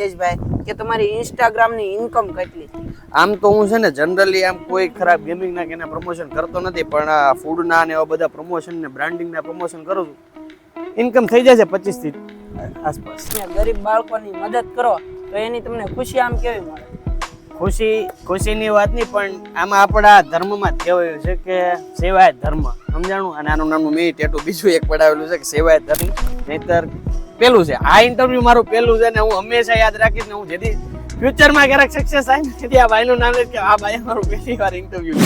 નિતેશભાઈ કે તમારી ઇન્સ્ટાગ્રામની ઇન્કમ કેટલી? આમ તો હું છે ને જનરલી આમ કોઈ ખરાબ ગેમિંગના કે એના પ્રમોશન કરતો નથી પણ આ ફૂડના ને એવા બધા પ્રમોશન ને બ્રાન્ડિંગના પ્રમોશન કરું છું. ઇન્કમ થઈ જાય છે પચીસથી આસપાસ ગરીબ બાળકોની મદદ કરો તો એની તમને ખુશી આમ કેવી મળે? ખુશી ખુશીની વાત નહીં પણ આમાં આપણા ધર્મમાં કહેવાયું છે કે સેવાય ધર્મ. સમજાણું? અને આનું નામનું મેં ટેટુ બીજું એક પડાવેલું છે કે સેવાય ધર્મ. નહીતર પેલું છે. આ ઇન્ટરવ્યુ મારું પેલું છે ને હું હંમેશા યાદ રાખીશ ને હું જેથી ફ્યુચરમાં ક્યારેક સક્સેસ થાય ને તેથી આ ભાઈનું નામ લે કે આ ભાઈ મારું પહેલી વાર ઇન્ટરવ્યુ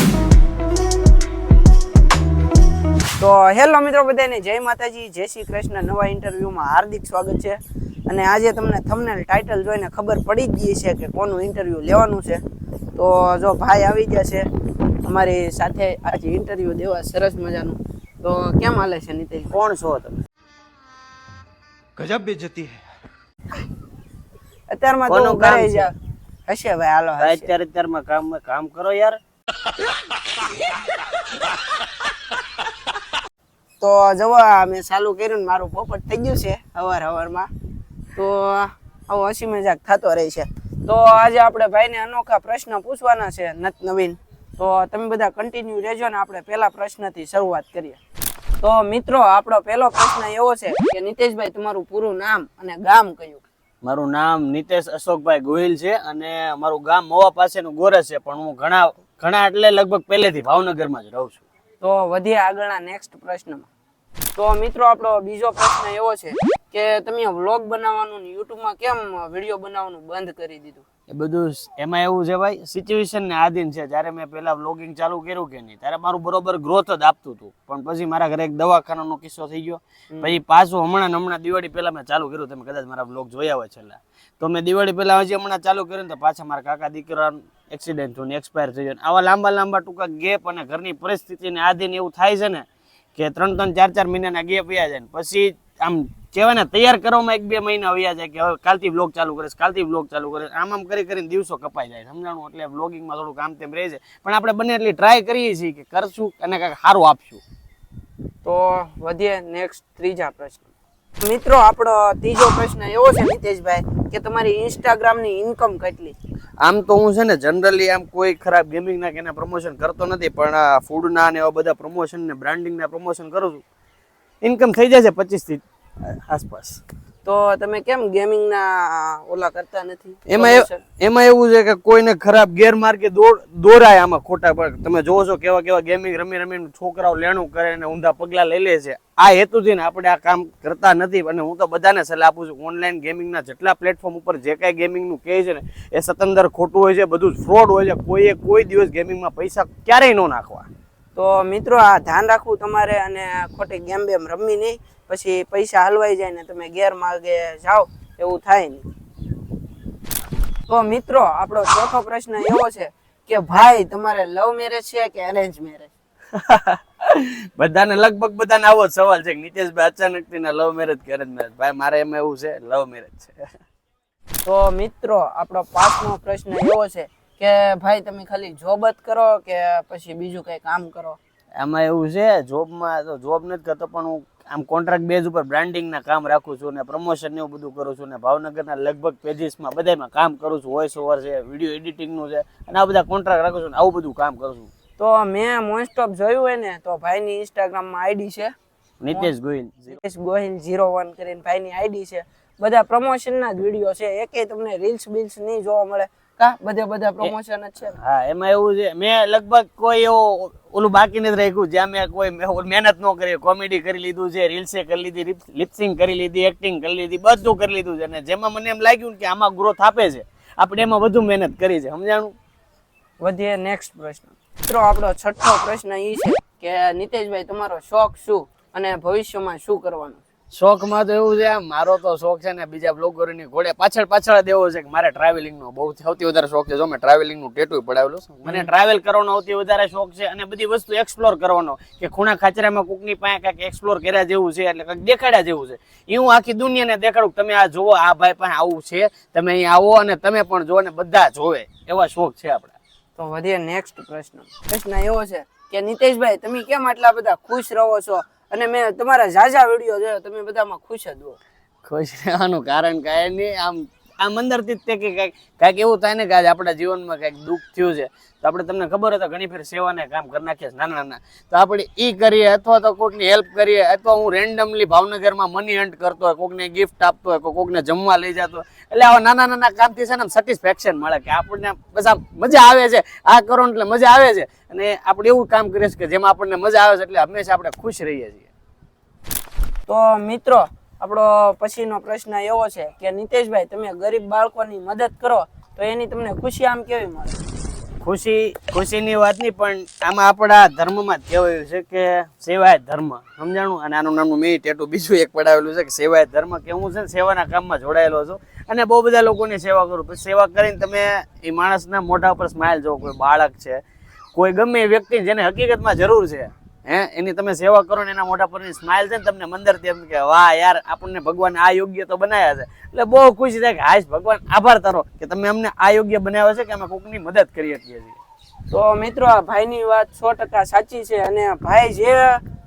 તો હેલો મિત્રો બધાને જય માતાજી જય શ્રી કૃષ્ણ. નવા ઇન્ટરવ્યુમાં હાર્દિક સ્વાગત છે. અને આજે તમને થંબનેલ ટાઇટલ જોઈને ખબર પડી જ ગઈ છે કે કોનું ઇન્ટરવ્યુ લેવાનું છે. તો જો ભાઈ આવી ગયા છે અમારી સાથે આજે ઇન્ટરવ્યુ દેવા સરસ મજાનું. તો કેમ હાલે છે નીતિશ કોણ છો તમે? ગજબ બેજતી હે. અત્યારમાં તો હું ઘરે હશે ભાઈ હાલો અત્યારે અત્યારમાં કામ કામ કરો યાર. તો જવા મેં ચાલુ કર્યું ને મારું પોપટ થઈ ગયું છે હવાર હવારમાં તો આવો હસી મજાક થતો રહે છે. તો આજે આપણે ભાઈને અનોખા પ્રશ્ન પૂછવાના છે નત નવીન. તો તમે બધા કન્ટિન્યુ રહેજો ને આપણે પહેલા પ્રશ્નથી શરૂઆત કરીએ. તો મિત્રો આપણો પહેલો પ્રશ્ન એવો છે કે નીતેશભાઈ તમારું પૂરું નામ અને ગામ કયું? મારું નામ નિતેશ અશોકભાઈ ગોહિલ છે અને મારું ગામ મોવા પાસેનું ગોરસ છે પણ હું ઘણા ઘણા એટલે લગભગ પહેલેથી ભાવનગરમાં જ રહું છું. તો વધીએ આગળના નેક્સ્ટ પ્રશ્નમાં. તો મિત્રો આપણો બીજો પ્રશ્ન એવો છે કે તમે વ્લોગ બનાવવાનું ને યુટ્યુબમાં કેમ વીડિયો બનાવવાનું બંધ કરી દીધું? એ બધું એમાં એવું છે ભાઈ સિચ્યુએશન ને આધીન છે. જ્યારે મેં પહેલા વ્લોગિંગ ચાલુ કર્યું કે નહીં ત્યારે મારું બરોબર ગ્રોથ જ આપતું હતું. પણ પછી મારા ઘરે એક દવાખાનાનો કિસ્સો થઈ ગયો. પછી પાછું હમણાં હમણાં દિવાળી પહેલા મેં ચાલુ કર્યું. તમે કદાચ મારા વ્લોગ જોયા હોય છેલ્લા. તો મેં દિવાળી પહેલા હજી હમણાં ચાલુ કર્યું તો પાછા મારા કાકા દીકરાનું એક્સિડન્ટ થયું ને એક્સપાયર થઈ ગયો. આવા લાંબા લાંબા ટૂંકા ગેપ અને ઘરની પરિસ્થિતિને આધીન એવું થાય છે ને કે ત્રણ ત્રણ ચાર ચાર મહિનાના ગેપ વયા જાય પછી આમ કહેવાય ને તૈયાર કરવામાં એક બે મહિના આવ્યા જાય કે હવે કાલથી બ્લોગ ચાલુ કરીશ કાલથી બ્લોગ ચાલુ કરીશ આમ આમ કરી કરીને દિવસો કપાઈ જાય સમજાણું? એટલે બ્લોગિંગમાં થોડું કામ તેમ રહે છે. પણ આપણે બંને એટલી ટ્રાય કરીએ છીએ કે કરશું અને કાંઈક સારું આપશું. તો વધીએ નેક્સ્ટ ત્રીજા પ્રશ્ન. મિત્રો આપણો ત્રીજો પ્રશ્ન એવો છે નીતેશભાઈ કે તમારી ઇન્સ્ટાગ્રામની ઇન્કમ કેટલી? આમ તો હું છે ને જનરલી આમ કોઈ ખરાબ ગેમિંગના કે એના પ્રમોશન કરતો નથી પણ આ ફૂડના ને એવા બધા પ્રમોશન ને બ્રાન્ડિંગના પ્રમોશન કરું છું. ઇન્કમ થઈ જાય છે પચીસથી આસપાસ. તો તમે કેમ ગેમિંગના ઓલા કરતા નથી? એમાં એમાં એવું છે કે કોઈને ખરાબ ગેરમાર્ગે દોર દોરાય આમાં ખોટા પર. તમે જોવો છો કેવા કેવા ગેમિંગ રમી રમીને છોકરાઓ લેણું કરે ને ઊંધા પગલા લઈ લે છે. આ હેતુથી ને આપણે આ કામ કરતા નથી અને હું તો બધાને સલાહ આપું છું ઓનલાઈન ગેમિંગના જેટલા પ્લેટફોર્મ ઉપર જે કાંઈ ગેમિંગનું કહે છે ને એ સતંદર ખોટું હોય છે બધું ફ્રોડ હોય છે. કોઈએ કોઈ દિવસ ગેમિંગમાં પૈસા ક્યારેય ન નાખવા. તો મિત્રો આ ધ્યાન રાખવું તમારે અને ખોટી ગેમ બેમ રમવી નહીં. પછી પૈસા હલવાઈ જાય ને તમે ગેરમાર્ગે જાઓ એવું થાય નહીં. તો મિત્રો આપણો ચોથો પ્રશ્ન એવો છે કે ભાઈ તમારે લવ મેરેજ છે કે અરેન્જ મેરેજ બધાને લગભગ બધાને આવો સવાલ છે કે નીતેશભાઈ અચાનકથી લવ મેરેજ કે અરેન્જ મેરેજ ભાઈ મારે એમાં એવું છે લવ મેરેજ છે. તો મિત્રો આપણો પાંચમો પ્રશ્ન એવો છે કે ભાઈ તમે ખાલી જોબ જ કરો કે પછી બીજું કઈ કામ કરો? આમાં એવું છે જોબમાં તો જોબ નથી કરતો પણ હું આમ કોન્ટ્રાક્ટ બેઝ ઉપર બ્રાન્ડિંગના કામ રાખું છું ને પ્રમોશન ને એવું બધું કરું છું ને ભાવનગરના લગભગ પેજીસમાં બધામાં કામ કરું છું વોઇસ ઓવર છે વીડિયો એડિટિંગનું છે અને આ બધા કોન્ટ્રાક્ટ રાખું છું ને આવું બધું કામ કરું છું. તો મેં મોસ્ટ ઓફ જોયું હોય ને તો ભાઈની ઇન્સ્ટાગ્રામમાં આઈડી છે. નિતેશ ગોહિલ નિતેશ ગોહિલ ઝીરો વન કરીને ભાઈની આઈડી છે. બધા પ્રમોશનના જ વીડિયો છે. એકે તમને રીલ્સ બિલ્સ નહીં જોવા મળે. કા? બધા બધા પ્રમોશન જ છે. હા એમાં એવું છે મેં લગભગ કોઈ એવો ઓલું બાકી નથી રાખ્યું જ્યાં મેં કોઈ મહેનત ન કરી કોમેડી કરી લીધું છે રીલ્સે કરી લીધી લિપસિંગ કરી લીધી એક્ટિંગ કરી લીધી બધું કરી લીધું છે. અને જેમાં મને એમ લાગ્યું કે આમાં ગ્રોથ આપે છે આપણે એમાં વધુ મહેનત કરી છે સમજાણું? વધીએ નેક્સ્ટ પ્રશ્ન. મિત્રો આપણો છઠ્ઠો પ્રશ્ન એ છે કે નિતેશભાઈ તમારો શોખ શું? અને ભવિષ્યમાં શું કરવાનું? શોખમાં તો એવું છે મારો તો શોખ છે ને બીજા બ્લોગરોની ઘોડે પાછળ પાછળ જ એવો છે કે મારે ટ્રાવેલિંગનો બહુ સૌથી વધારે શોખ છે. જો મેં ટ્રાવેલિંગનું ટેટુ પડાવેલું છે મને ટ્રાવેલ કરવાનો સૌથી વધારે શોખ છે અને બધી વસ્તુ એક્સપ્લોર કરવાનો કે ખૂણા ખાચરામાં કુકની પાસે કાંઈક એક્સપ્લોર કર્યા જેવું છે એટલે કંઈક દેખાડ્યા જેવું છે. એ હું આખી દુનિયાને દેખાડું તમે આ જુઓ આ ભાઈ પાસે આવું છે તમે અહીં આવો અને તમે પણ જુઓ ને બધા જોવે. એવા શોખ છે આપણા. તો વધીએ નેક્સ્ટ પ્રશ્ન. પ્રશ્ન એવો છે કે નિતેશભાઈ તમે કેમ આટલા બધા ખુશ રહો છો? અને મેં તમારા ઝાઝા વીડિયો જોયો, તમે બધામાં ખુશ જ હો. ખુશ રહેવાનું કારણ કાંઈ નહીં, આમ આમ અંદરથી જ તે કે કાંઈક કાંઈક એવું થાય ને કે આજે આપણા જીવનમાં કાંઈક દુઃખ થયું છે. તો આપણે તમને ખબર હોય તો ઘણી ફેર સેવાને કામ કરી નાખીએ નાના નાના. તો આપણે ઈ કરીએ અથવા તો કોઈકની હેલ્પ કરીએ અથવા હું રેન્ડમલી ભાવનગરમાં મની હન્ટ કરતો હોય, કોકને ગિફ્ટ આપતો હોય, કોકને જમવા લઈ જતો હોય એટલે આવા નાના નાના કામથી છે ને સેટિસ્ફેક્શન મળે કે આપણને આમ મજા આવે છે. આ કરો એટલે મજા આવે છે. અને આપણે એવું કામ કરીએ છીએ કે જેમાં આપણને મજા આવે છે એટલે હંમેશા આપણે ખુશ રહીએ છીએ. તો મિત્રો, આપણો પછીનો પ્રશ્ન એવો છે કે નિતેશભાઈ, તમે ગરીબ બાળકોની મદદ કરો તો એની તમને ખુશી આમ કેવી મળે? ખુશી, ખુશીની વાત નહીં, પણ આમાં આપણા ધર્મમાં કહેવાયું છે કે સેવાય ધર્મ. સમજાણું? અને આનું નામનું મેં ટેટું બીજું એક પડાવેલું છે કે સેવાય ધર્મ. કે હું છે ને સેવાના કામમાં જોડાયેલો છું. અને બહુ બધા લોકોની સેવા કરું. સેવા કરીને તમે એ માણસના મોઢા ઉપર સ્માઇલ જોવો કોઈ બાળક છે, કોઈ ગમે એ વ્યક્તિ જેને હકીકતમાં જરૂર છે, હે, એની તમે સેવા કરો ને એના મોઢા પરની સ્માઇલ છે ને તમને મંદરથી એમ કે, વાહ યાર, આપણને ભગવાન આ યોગ્ય તો બનાવ્યા છે. એટલે બહુ ખુશી થાય કે હાશ ભગવાન, આભાર તારો કે તમે અમને આ યોગ્ય બનાવ્યા છે કે અમે કોકની મદદ કરી શકીએ છીએ. તો મિત્રો, આ ભાઈની વાત સો ટકા સાચી છે અને ભાઈ જે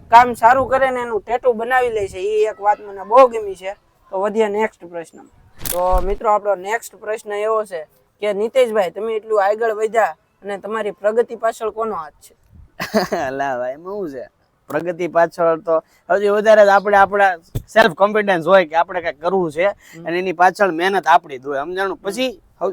કામ સારું કરે ને એનું ટેટુ બનાવી લે છે એ એક વાત મને બહુ ગમી છે. તો વધીએ નેક્સ્ટ પ્રશ્ન તો મિત્રો, આપણો નેક્સ્ટ પ્રશ્ન એવો છે કે, નીતેશભાઈ, તમે એટલું આગળ વધ્યા અને તમારી પ્રગતિ પાછળ કોનો હાથ છે? અલા ભાઈ શું છે? પ્રગતિ પાછળ તો હજી વધારે આપણે આપણા સેલ્ફ કોન્ફિડન્સ હોય કે આપણે કંઈક કરવું છે અને એની પાછળ મહેનત આપણી જ હોય. સમજાણું? પછી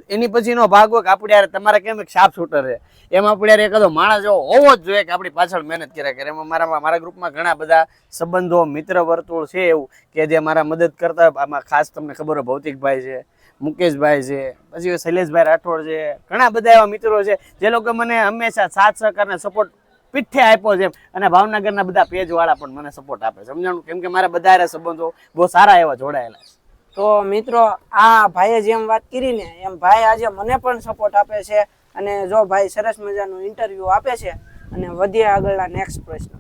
એની પછીનો ભાગ હોય કે આપણે યાર તમારે કેમ એક સાફ શૂટર છે? એમ આપણે યાર એકાદો માણસ એવો હોવો જ જોઈએ કે આપણી પાછળ મહેનત કર્યા કરે એમાં મારા મારા ગ્રુપમાં ઘણા બધા સંબંધો મિત્ર વર્તુળ છે એવું કે જે મારા મદદ કરતા આમાં ખાસ તમને ખબર હોય ભૌતિકભાઈ છે મુકેશભાઈ છે પછી શૈલેષભાઈ રાઠોડ છે ઘણા બધા એવા મિત્રો છે જે લોકો મને હંમેશા સાથ સહકાર સપોર્ટ પીઠે આપ્યો છે અને ભાવનગરના બધા પેજ વાળા પણ મને સપોર્ટ આપે છે. સમજાણું? કેમ કે મારા બધા સંબંધો બહુ સારા એવા જોડાયેલા છે. તો મિત્રો આ ભાઈએ જેમ વાત કરી ને એમ ભાઈ આજે મને પણ સપોર્ટ આપે છે અને જો ભાઈ સરસ મજાનું ઇન્ટરવ્યુ આપે છે અને વધીએ આગળના નેક્સ્ટ પ્રશ્ન.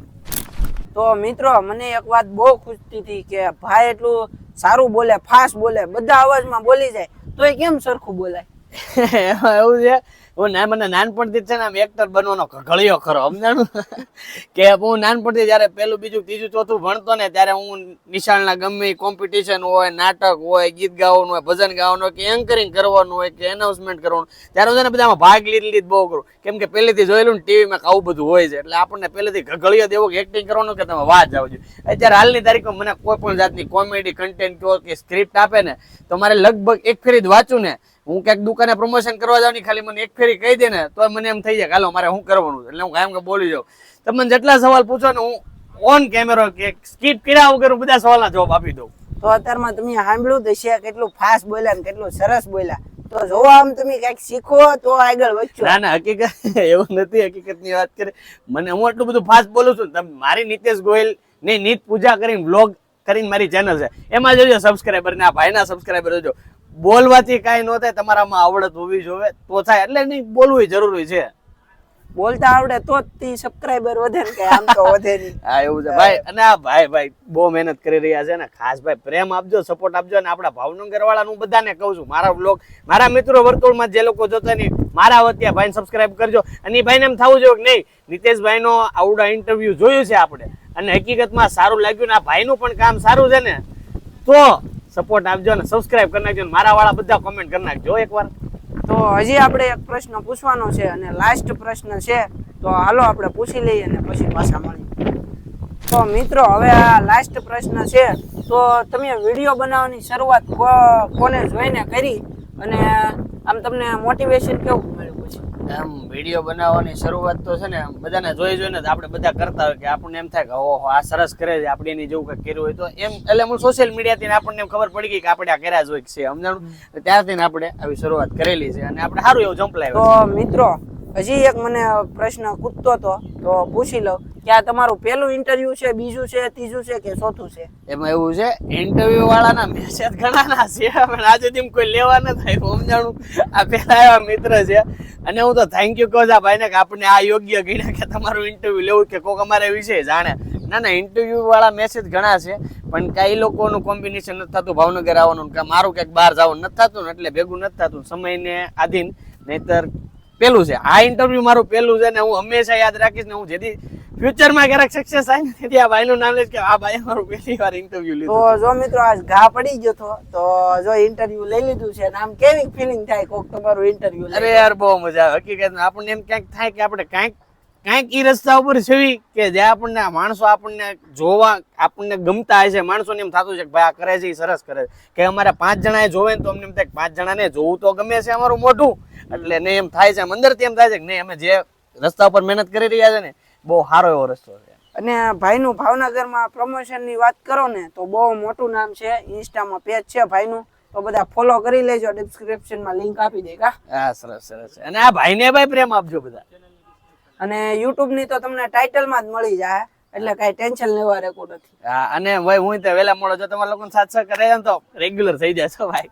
તો મિત્રો મને એક વાત બહુ ખુશતી હતી કે ભાઈ એટલું સારું બોલે ફાસ્ટ બોલે બધા અવાજમાં બોલી જાય તો એ કેમ સરખું બોલાય? એવું છે? હું ના મને નાનપણથી છે ને આમ એક્ટર બનવાનો ઘળિયો ખરો, સમજાણું? કે હું નાનપણથી જ્યારે પહેલું, બીજું, ત્રીજું, ચોથું ભણતો ને ત્યારે હું નિશાળના ગમે કોમ્પિટિશન હોય, નાટક હોય, ગીત ગાવાનું હોય, ભજન ગાવાનું હોય, કે એન્કરિંગ કરવાનું હોય, કે એનાઉન્સમેન્ટ કરવાનું, ત્યારે હું ને બધામાં ભાગ લીધી, લીધ બહુ કરું. કેમ કે પહેલેથી જોયેલું ને ટીવીમાં આવું બધું હોય છે. એટલે આપણને પહેલેથી ઘળિયો દેવો એક્ટિંગ કરવાનું કે તમે વાત જાવ છો અત્યારે હાલની તારીખમાં મને કોઈ પણ જાતની કોમેડી કન્ટેન્ટ કહો કે સ્ક્રિપ્ટ આપે ને, તો મારે લગભગ એક ફેરી જ વાંચું ને હું ક્યાંક દુકાને પ્રમોશન કરવા જાઉં ને ખાલી મને એક ફેરી કહી દે ને તો મને એમ થઈ જાય હાલો મારે શું કરવાનું છે? એટલે હું કાયમ કે બોલી જાઉં. તમને જેટલા સવાલ પૂછો ને હું ઓન કેમેરો કે સ્કીપ કર્યા વગર બધા સવાલના જવાબ આપી દઉં. તો અત્યારમાં તમે સાંભળ્યું તો છે કેટલું ફાસ્ટ બોલ્યા ને કેટલું સરસ બોલ્યા. તો જોવા આમ તમે કંઈક શીખો તો આગળ વધશો. ના ના હકીકત એવું નથી હકીકતની વાત કરે મને હું એટલું બધું ફાસ્ટ બોલું છું તમે મારી નિતેશ ગોયલની નીત પૂજા કરીને બ્લોગ કરીને મારી ચેનલ છે. એમાં જોજો સબસ્ક્રાઈબર ને આ ભાઈના સબસ્ક્રાઈબર જોજો. બોલવાથી કાંઈ ન થાય તમારામાં આવડત હોવી જોઈએ. તો થાય એટલે નહીં બોલવું જરૂરી છે. બોલતા આવડે તો જ તી સબસ્ક્રાઇબર વધે ને કે આમ તો વધે નહીં. હા એવું છે. ભાઈ અને આ ભાઈ ભાઈ બહુ મહેનત કરી રહ્યા છે ને. ખાસ ભાઈ પ્રેમ આપજો સપોર્ટ આપજો અને આપણા ભાવનગર વાળા હું બધાને કહું છું મારા બ્લોગ મારા મિત્રો વર્તુળમાં જે લોકો જોતા નહીં મારા વતી ભાઈને સબસ્ક્રાઇબ કરજો. અને એ ભાઈને એમ થવું જોઈએ કે નહીં નીતેશભાઈનો આવડા ઇન્ટરવ્યુ જોયું છે આપણે. અને હકીકતમાં સારું લાગ્યું ને આ ભાઈનું પણ કામ સારું છે ને. તો સપોર્ટ આપજો અને સબસ્ક્રાઇબ કરી નાખજો મારા વાળા બધા કોમેન્ટ કરી નાખજો એકવાર. તો હજી આપણે એક પ્રશ્ન પૂછવાનો છે અને લાસ્ટ પ્રશ્ન છે, તો હાલો આપણે પૂછી લઈએ અને પછી પાછા મળીએ. તો મિત્રો, હવે આ લાસ્ટ પ્રશ્ન છે, તો તમે વીડિયો બનાવવાની શરૂઆત કોને જોઈને કરી? અને આમ તમને મોટિવેશન કેવું? આમ વીડિયો બનાવવાની શરૂઆત તો છે ને બધાને જોઈ જોઈને જ આપણે બધા કરતા હોય કે આપણને એમ થાય કે ઓહો, આ સરસ કરે છે, આપણે એની જેવું કંઈક કર્યું હોય તો એમ, એટલે હું સોશિયલ મીડિયાથી આપણને એમ ખબર પડી ગઈ કે આપણે આ કર્યા જ હોય છે, સમજાણું? ત્યારથી આપણે આવી શરૂઆત કરેલી છે અને આપણે સારું એવું જમ્પ લાવ્યું તો મિત્રો હજી એક મને પ્રશ્ન કૂદતો હતો, તો પૂછી લઉં કે આ તમારું પહેલું ઇન્ટરવ્યુ છે, બીજું છે, ત્રીજું છે કે ચોથું છે? એમાં એવું છે ઇન્ટરવ્યુ વાળાના મેસેજ ઘણા ના છે, પણ આજે તેમ કોઈ લેવા ન થાય હું સમજાણું. આ પહેલા એવા મિત્ર છે. અને હું તો થેન્ક યુ કહું છું ભાઈને કે આપણે આ યોગ્ય ગણ્યા કે તમારું ઇન્ટરવ્યુ લેવું કે કોક અમારે વિશે જાણે. ના ના ઇન્ટરવ્યુ વાળા મેસેજ ઘણા છે, પણ કઈ લોકોનું કોમ્બિનેશન નથી થતું, ભાવનગર આવવાનું કે મારું ક્યાંક બહાર જવાનું નથી થતું એટલે ભેગું નથી થતું. સમયને આધીન, નહીતર પેલું છે. આ ઇન્ટરવ્યુ મારું પેલું છે ને હું હંમેશા યાદ રાખીશ ને હું જેથી ફ્યુચરમાં ક્યારેક સક્સેસ થાય ને તેથી આ ભાઈનું નામ લે કે આ ભાઈ મારું પહેલી વાર ઇન્ટરવ્યુ તો જો મિત્રો આજ ઘા પડી ગયો તો તો જો ઇન્ટરવ્યુ લઈ લીધું છે ને આમ કેવી ફિલિંગ થાય કોક તમારું ઇન્ટરવ્યુ અરે યાર બહુ મજા આવે. હકીકતમાં આપણને એમ ક્યાંક થાય કે આપણે કાંઈક કાંઈક ઈ રસ્તા ઉપર છવી કે જ્યાં આપણને આ માણસો આપણને જોવા આપણને ગમતા હશે માણસોને એમ થતું છે કે ભાઈ આ કરે છે એ સરસ કરે છે. કે અમારે પાંચ જણાએ જોવે ને તો અમને એમ થાય પાંચ જણાને જોવું તો ગમે છે અમારું મોઢું. એટલે ને એમ થાય છે અંદરથી એમ થાય છે કે નહીં અમે જે રસ્તા ઉપર મહેનત કરી રહ્યા છે ને બહુ સારો એવો રસ્તો છે. અને ભાઈનું ભાવનગરમાં પ્રમોશનની વાત કરો ને તો બહુ મોટું નામ છે ઇન્સ્ટામાં પેજ છે ભાઈનું તો બધા ફોલો કરી લેજો ડિસ્ક્રિપ્શનમાં લિંક આપી દે કા? હા સરસ સરસ અને આ ભાઈને ભાઈ પ્રેમ આપજો બધા. અને યુટ્યુબની ની તો તમને ટાઇટલમાં જ મળી જાય એટલે કાંઈ ટેન્શન લેવા રેકો નથી. હા અને ભાઈ હું તો વહેલા મળો જો તમારા લોકોને સાથ સહકાર ને તો રેગ્યુલર થઈ જશો ભાઈ.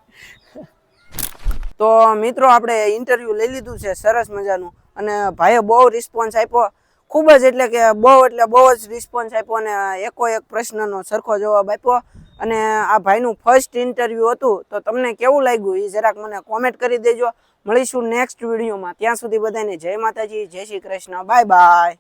તો મિત્રો આપણે ઇન્ટરવ્યુ લઈ લીધું છે સરસ મજાનું. અને ભાઈએ બહુ રિસ્પોન્સ આપ્યો. ખૂબ જ એટલે કે બહુ એટલે બહુ જ રિસ્પોન્સ આપ્યો અને એકો એક પ્રશ્નનો સરખો જવાબ આપ્યો. અને આ ભાઈનું ફર્સ્ટ ઇન્ટરવ્યુ હતું તો તમને કેવું લાગ્યું? એ જરાક મને કોમેન્ટ કરી દેજો. મળીશું નેક્સ્ટ વિડીયોમાં. ત્યાં સુધી બધાને જય માતાજી જય શ્રી કૃષ્ણ. Bye bye